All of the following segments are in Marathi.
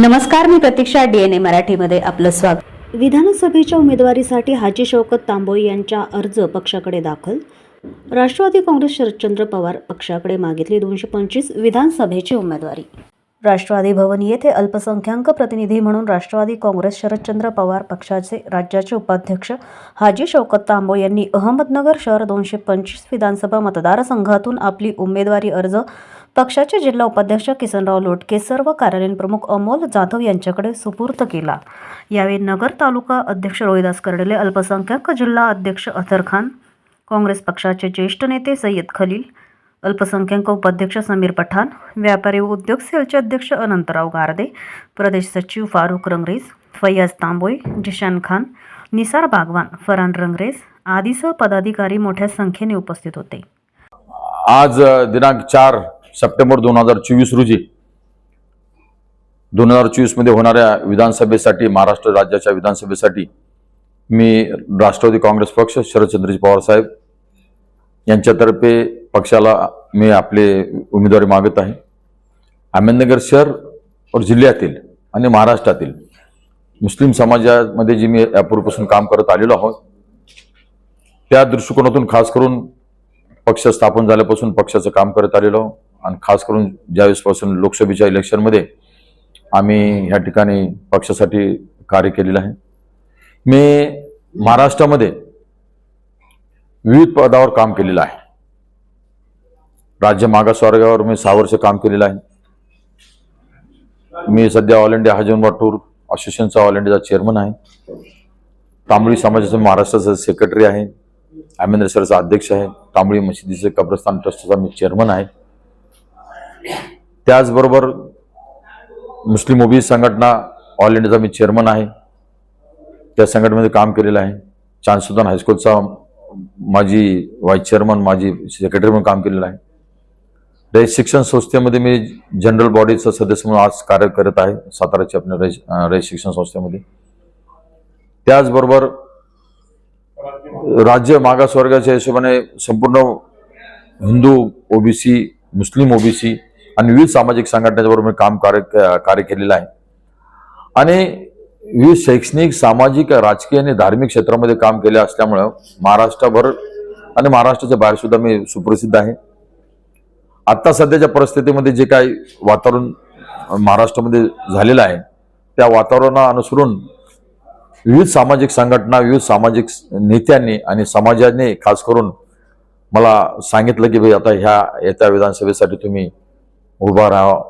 नमस्कार मी प्रतीक्षा डीएनए मराठीमध्ये आपलं स्वागत. विधानसभेच्या उमेदवारीसाठी हाजी शौकत तांबोळी यांच्या अर्ज पक्षाकडे दाखल. राष्ट्रवादी काँग्रेस शरदचंद्र पवार पक्षाकडे मागितली दोनशे पंचवीस विधानसभेची उमेदवारी. राष्ट्रवादी भवन येथे अल्पसंख्याक प्रतिनिधी म्हणून राष्ट्रवादी काँग्रेस शरदचंद्र पवार पक्षाचे राज्याचे उपाध्यक्ष हाजी शौकत तांबोळ यांनी अहमदनगर शहर दोनशे पंचवीस विधानसभा मतदारसंघातून आपली उमेदवारी अर्ज पक्षाचे जिल्हा उपाध्यक्ष किसनराव लोटके सर्व कार्यालयीन प्रमुख अमोल जाधव यांच्याकडे सुपूर्त केला. यावेळी नगर तालुका अध्यक्ष रोहिदास कर्डले अल्पसंख्याक जिल्हा अध्यक्ष अथर खान काँग्रेस पक्षाचे ज्येष्ठ नेते सय्यद खलील अल्पसंख्याक उपाध्यक्ष समीर पठाण व्यापारी व उद्योग सेलचे अध्यक्ष अनंतराव गारदे प्रदेश सचिव फारुख रंगरेज फैयाज तांबोई जिशान खान निसार बागवान फरान रंगरेज आदीसह पदाधिकारी मोठ्या संख्येने उपस्थित होते. आज दिनांक चार सप्टेंबर दोन हजार चोवीस रोजी दोन हजार चोवीसमध्ये होणाऱ्या विधानसभेसाठी महाराष्ट्र राज्याच्या विधानसभेसाठी मी राष्ट्रवादी काँग्रेस पक्ष शरदचंद्रजी पवार साहेब यांच्यातर्फे पक्षाला मी आपले उमेदवारी मागत आहे. अहमदनगर शहर और जिल्ह्यातील आणि महाराष्ट्रातील मुस्लिम समाजामध्ये जी मी यापूर्वीपासून काम करत आलेलो आहोत त्या दृष्टिकोनातून खास करून पक्ष स्थापन झाल्यापासून पक्षाचं काम करत आलेलो आणि खास करून ज्यावेळेसपासून लोकसभेच्या इलेक्शनमध्ये आम्ही ह्या ठिकाणी पक्षासाठी कार्य केलेलं आहे. मी महाराष्ट्रामध्ये विविध पदावर काम केलेलं आहे. राज्य मागासवर्गावर मी सहा वर्ष काम केलेलं आहे. मी सध्या ऑल इंडिया हजन टूर असोसिएशनचा ऑल इंडियाचा चेअरमन आहे. तांबळी समाजाचा महाराष्ट्राचा सेक्रेटरी आहे. आमेंद्र सरचा अध्यक्ष आहे. तांबळी मशिदीचे कब्रस्तान ट्रस्टचा मी चेअरमन आहे. त्याचबरोबर मुस्लिम ओबीसी संघटना ऑल इंडियाचा मी चेअरमन आहे. त्या संघटनेमध्ये काम केलेलं आहे. चांदसुदान हायस्कूलचा माझी व्हाईस चेअरमन माझी सेक्रेटरी म्हणून काम केलेलं आहे. रयत शिक्षण संस्थेमध्ये मी जनरल बॉडीचा सदस्य म्हणून आज कार्य करत आहे. साताराच्या आपल्या रय रयत शिक्षण संस्थेमध्ये. त्याचबरोबर राज्य मागासवर्गाच्या हिशोबाने संपूर्ण हिंदू ओबीसी मुस्लिम ओबीसी आणि विविध सामाजिक संघटनेबरोबर मी काम कार्य कार्य केलेलं आहे. आणि विविध शैक्षणिक सामाजिक राजकीय आणि धार्मिक क्षेत्रामध्ये काम केले असल्यामुळं महाराष्ट्रभर आणि महाराष्ट्राच्या बाहेर सुद्धा मी सुप्रसिद्ध आहे. आत्ता सध्याच्या परिस्थितीमध्ये जे काही वातावरण महाराष्ट्रामध्ये झालेलं आहे त्या वातावरणा अनुसरून विविध सामाजिक संघटना विविध सामाजिक नेत्यांनी आणि समाजाने खास करून मला सांगितलं की भाई आता ह्या येत्या विधानसभेसाठी तुम्ही उभा राहावा.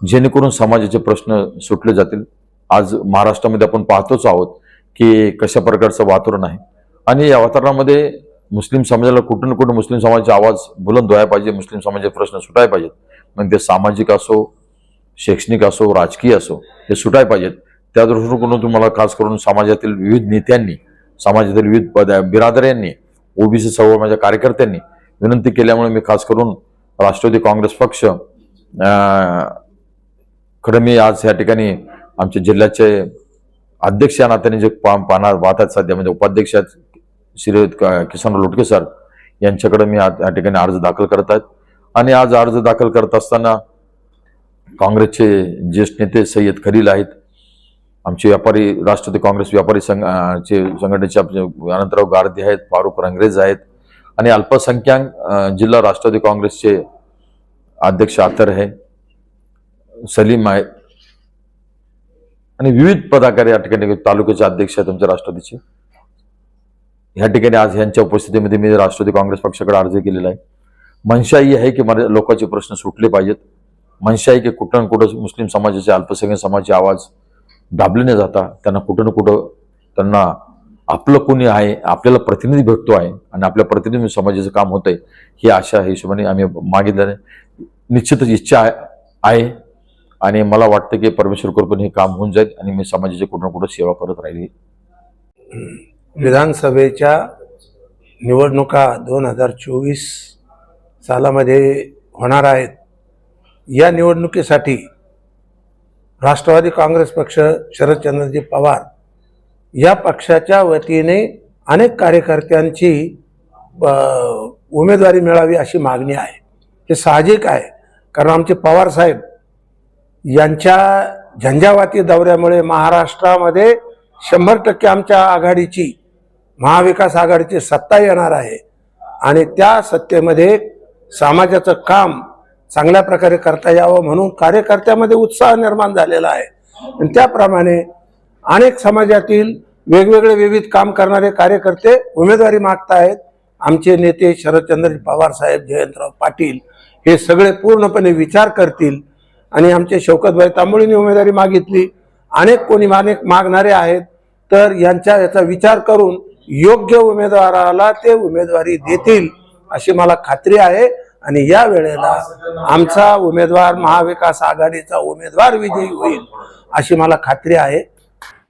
जेणेकरून समाजाचे प्रश्न सुटले जातील. आज महाराष्ट्रामध्ये आपण पाहतोच आहोत की कशा प्रकारचं वातावरण आहे. आणि या वातावरणामध्ये मुस्लिम समाजाला कुठं कुठून मुस्लिम समाजाचा आवाज बुलंद व्हायला पाहिजे मुस्लिम समाजाचे प्रश्न सुटायला पाहिजेत. मग ते सामाजिक असो शैक्षणिक असो राजकीय असो हे सुटायला पाहिजेत. त्या दृष्टिकोनातून तुम्हाला खास करून समाजातील विविध नेत्यांनी समाजातील विविध पद बिरादऱ्यांनी ओबीसी सर्व माझ्या कार्यकर्त्यांनी विनंती केल्यामुळे मी खास करून राष्ट्रवादी काँग्रेस पक्ष खरं कडे मी आज या ठिकाणी आमच्या जिल्ह्याचे अध्यक्ष या नात्याने जे पा पाहणार वाहतात आहेत सध्या म्हणजे उपाध्यक्ष आहेत श्री किसन लोटके सर यांच्याकडे मी आज या ठिकाणी अर्ज दाखल करत आहेत. आणि आज अर्ज दाखल करत असताना काँग्रेसचे ज्येष्ठ नेते सय्यद खलील आहेत. आमचे व्यापारी राष्ट्रवादी काँग्रेस व्यापारी संघ चे संघटनेचे अनंतराव गारदी आहेत फारुख रंगरेज आहेत. आणि अल्पसंख्याक जिल्हा राष्ट्रवादी काँग्रेसचे अध्यक्ष आतर आहे सलीम आहे. आणि विविध पदाकार या ठिकाणी तालुक्याचे अध्यक्ष आहेत आमच्या राष्ट्रवादीचे. ह्या ठिकाणी आज यांच्या उपस्थितीमध्ये मी राष्ट्रवादी काँग्रेस पक्षाकडे अर्ज केलेला आहे. मनशा ही आहे की मला लोकांचे प्रश्न सुटले पाहिजेत. मनशा आहे की कुठं ना कुठं मुस्लिम समाजाचे अल्पसंख्याक समाजाचे आवाज दाबले न जाता त्यांना कुठं ना कुठं त्यांना आपलं कोणी आहे आपल्याला प्रतिनिधी भेटतो आहे आणि आपल्या प्रतिनिधी समाजाचं काम होतंय ही आशा हिशोबाने आम्ही मागितल्याने निश्चितच इच्छा आहे- आहे आणि मला वाटतं की परमेश्वर कृपेने हे काम होऊन जाईल आणि मी समाजाची कुठं ना कुठं सेवा करत राहिली. विधानसभेच्या निवडणुका दोन हजार चोवीस सालामध्ये होणार आहेत. या निवडणुकीसाठी राष्ट्रवादी काँग्रेस पक्ष शरदचंद्रजी पवार या पक्षाच्या वतीने अनेक कार्यकर्त्यांची उमेदवारी मिळावी अशी मागणी आहे. हे साहजिक आहे कारण आमचे पवार साहेब यांच्या झंझावाती दौऱ्यामुळे महाराष्ट्रामध्ये शंभर टक्के आमच्या आघाडीची महाविकास आघाडीची सत्ता येणार आहे. आणि त्या सत्तेमध्ये समाजाचं काम चांगल्या प्रकारे करता यावं म्हणून कार्यकर्त्यामध्ये उत्साह निर्माण झालेला आहे. आणि त्याप्रमाणे अनेक समाजातील वेगवेगळे विविध काम करणारे कार्यकर्ते उमेदवारी मागतायत आमचे नेते शरदचंद्र पवार साहेब जयंतराव पाटील हे सगळे पूर्णपणे विचार करतील आणि आमचे शौकतभाई तांबोळींनी उमेदवारी मागितली. अनेक कोणी अनेक मागणारे आहेत. तर यांच्या याचा विचार करून योग्य उमेदवाराला ते उमेदवारी देतील अशी मला खात्री आहे. आणि या वेळेला आमचा उमेदवार महाविकास आघाडीचा उमेदवार विजयी होईल अशी मला खात्री आहे.